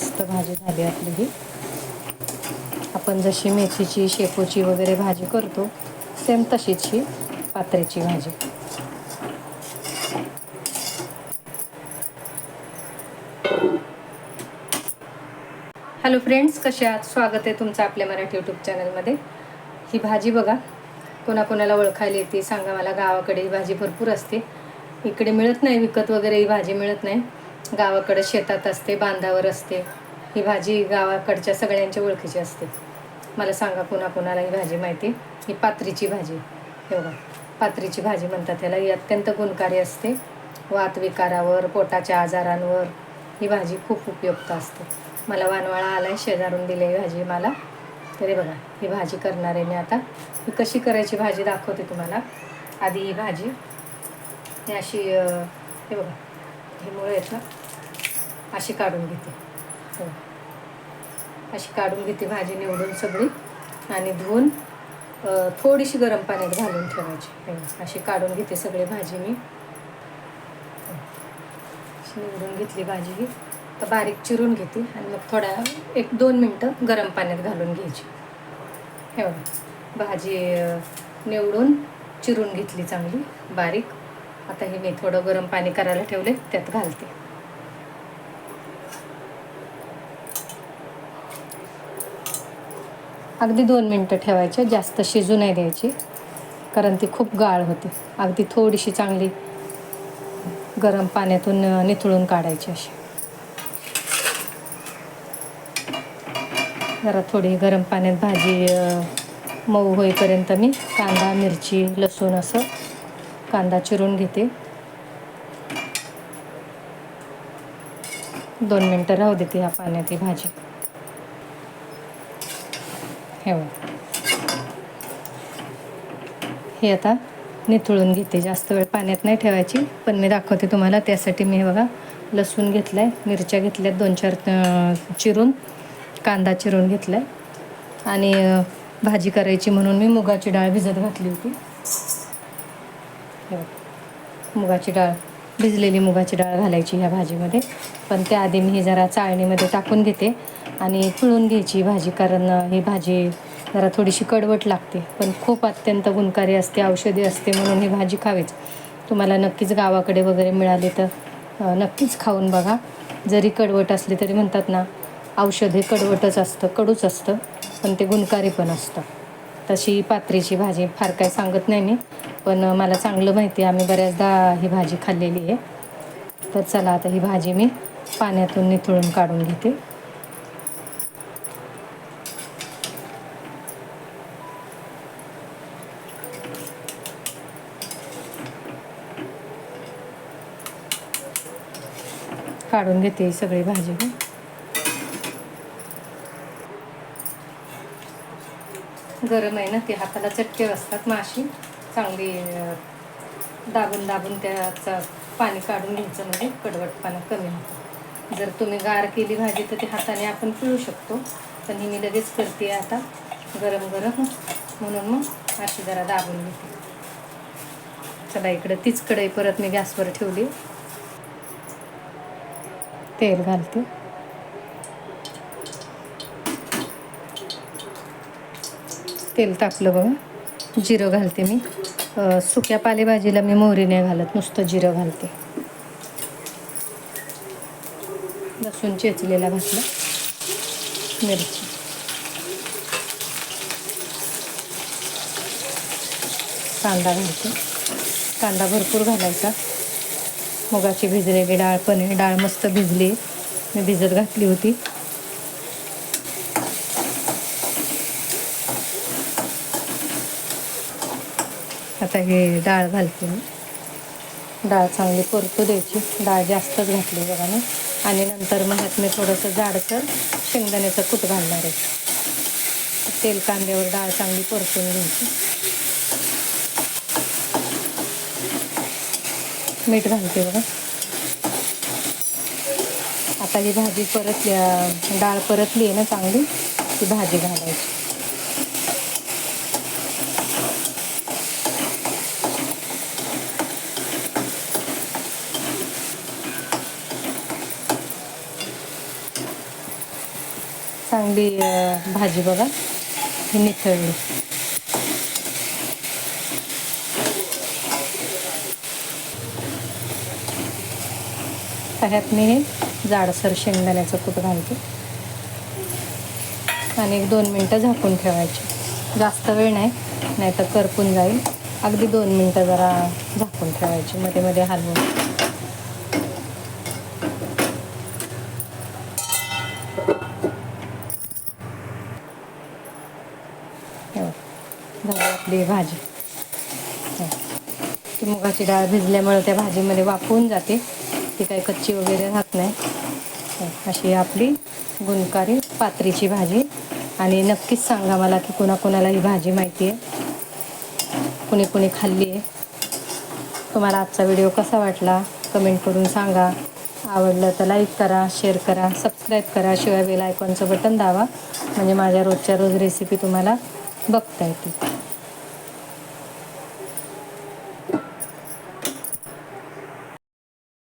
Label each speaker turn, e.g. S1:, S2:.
S1: मस्त भाजी झाली आपली. ही आपण जशी मेथीची शेपूची वगैरे भाजी करतो सेम तशीच ही पात्र्याची भाजी. हॅलो फ्रेंड्स कसे आहात? स्वागत आहे तुमचं आपल्या मराठी यूट्यूब चॅनलमध्ये ही भाजी बघा कोणाकोणाला ओळखायला येते सांगा मला गावाकडे ही भाजी भरपूर असते. इकडे मिळत नाही विकत वगैरे ही भाजी मिळत नाही. गावाकडं शेतात असते बांधावर असते. ही भाजी गावाकडच्या सगळ्यांच्या ओळखीची असते. मला सांगा कोणाकोणाला ही भाजी माहिती? ही पात्रीची भाजी. हे बघा पात्रीची भाजी म्हणतात ह्याला ही अत्यंत गुणकारी असते. वात विकारावर पोटाच्या आजारांवर ही भाजी खूप उपयुक्त असते. मला वानवाळा आला आहे शेजारून दिली ही भाजी मला. तरी बघा ही भाजी करणार आहे मी आता. ही कशी करायची भाजी दाखवते तुम्हाला. आधी ही भाजी. ही अशी हे बघा हे मुळे आहेत ना. अशी काढून घेते. हो. अशी काढून घेते भाजी निवडून सगळी आणि धुवून थोडीशी गरम पाण्यात घालून ठेवायची. हो, अशी काढून घेते सगळी भाजी मी. हो. अशी निवडून घेतली भाजी ही. तर बारीक चिरून घेते आणि मग थोड्या एक दोन मिनटं गरम पाण्यात घालून घ्यायची. हे. बघा भाजी निवडून चिरून घेतली चांगली बारीक. आता हे मी थोडं गरम पाणी करायला ठेवले त्यात घालते. अगदी दोन मिनटं ठेवायचे जास्त शिजू नाही द्यायची कारण ती खूप गाळ होते. अगदी थोडीशी चांगली गरम पाण्यातून निथळून काढायची अशी. जरा थोडी गरम पाण्यात भाजी मऊ होईपर्यंत मी कांदा मिरची लसूण असं कांदा चिरून घेते. दोन मिनटं राहू देते ह्या पाण्यात ही भाजी. हे हे आता निथळून घेते. जास्त वेळ पाण्यात नाही ठेवायची पण मी दाखवते तुम्हाला. त्यासाठी मी हे बघा लसूण घेतलं आहे मिरच्या घेतल्यात दोन चार चिरून कांदा चिरून घेतला आहे आणि भाजी करायची म्हणून मी मुगाची डाळ भिजत घातली होती. हे मुगाची डाळ भिजलेली मुगाची डाळ घालायची ह्या भाजीमध्ये. पण त्याआधी मी ही जरा चाळणीमध्ये टाकून घेते. आणि पिळून घ्यायची भाजी कारण ही भाजी जरा थोडीशी कडवट लागते पण खूप अत्यंत गुणकारी असते औषधी असते म्हणून ही भाजी खावीच. तुम्हाला नक्कीच गावाकडे वगैरे मिळाली तर नक्कीच खाऊन बघा. जरी कडवट असली तरी म्हणतात ना औषध हे कडवटच असतं कडूच असतं पण ते गुणकारी पण असतं. तशी पात्रीची भाजी फार काय सांगत नाही मी पण मला चांगलं माहिती आहे आम्ही बऱ्याचदा ही भाजी खाल्लेली आहे. तर चला आता ही भाजी मी पाण्यातून निथळून काढून घेते. काढून घेते ही सगळी भाजी. मी गरम आहे ना ती हाताला चटके असतात माशी. चांगली दाबून दाबून त्याचं पाणी काढून घ्यायचं म्हणजे कडवटपणा कमी होतं. जर तुम्ही गार केली भाजी तर ती हाताने आपण पिळू शकतो. पण ही मी लगेच करते आता गरम गरम. म्हणून मग अशी जरा दाबून घेते. चला इकडं तीच कढई परत मी गॅसवर ठेवली. तेल घालते. तेल तापलं बघा. जिरं घालते मी. सुक्या पालेभाजीला मी मोहरी नाही घालत नुसतं जिरं घालते. लसूण चेचलेला घातला. मिरची. कांदा घालते. कांदा भरपूर घालायचा. मुगाची भिजलेली डाळ पण आहे डाळ मस्त भिजली. मी भिजत घातली होती. आता हे डाळ घालते मी. डाळ चांगली परतू द्यायची. डाळ जास्तच घातली बघा मी आणि नंतर मग ह्यात मी थोडंसं जाडसर शेंगदाण्याचं कूट घालणार आहे. तेल कांद्यावर डाळ चांगली परतून घ्यायची. मीठ घालते बघा. आता ही भाजी परतली डाळ परतली आहे ना चांगली ती भाजी घालायची. चांगली भाजी बघा ही निथळली. ह्यात मी हे जाडसर शेंगदाण्याचं कूट घालते. आणि एक दोन मिनटं झाकून ठेवायची. जास्त वेळ नाही नाहीतर करपून जाईल. अगदी दोन मिनटं जरा झाकून ठेवायची मध्ये मध्ये हलवून. आपली भाजी. हो. ती मुगाची डाळ भिजल्यामुळे त्या भाजीमध्ये वापरून जाते. ती काही कच्ची वगैरे राहत नाही. अशी आपली गुणकारी पात्रीची भाजी. आणि नक्कीच सांगा मला की कुणाकुणाला ही भाजी माहिती आहे. कुणी कुणी खाल्ली आहे. तुम्हाला आजचा व्हिडिओ कसा वाटला? कमेंट करून सांगा. आवडलं तर लाईक करा शेअर करा सबस्क्राईब करा. शिवाय बेल आयकॉनचं बटन दावा म्हणजे माझ्या रोजच्या रोज रेसिपी तुम्हाला बघता येतील.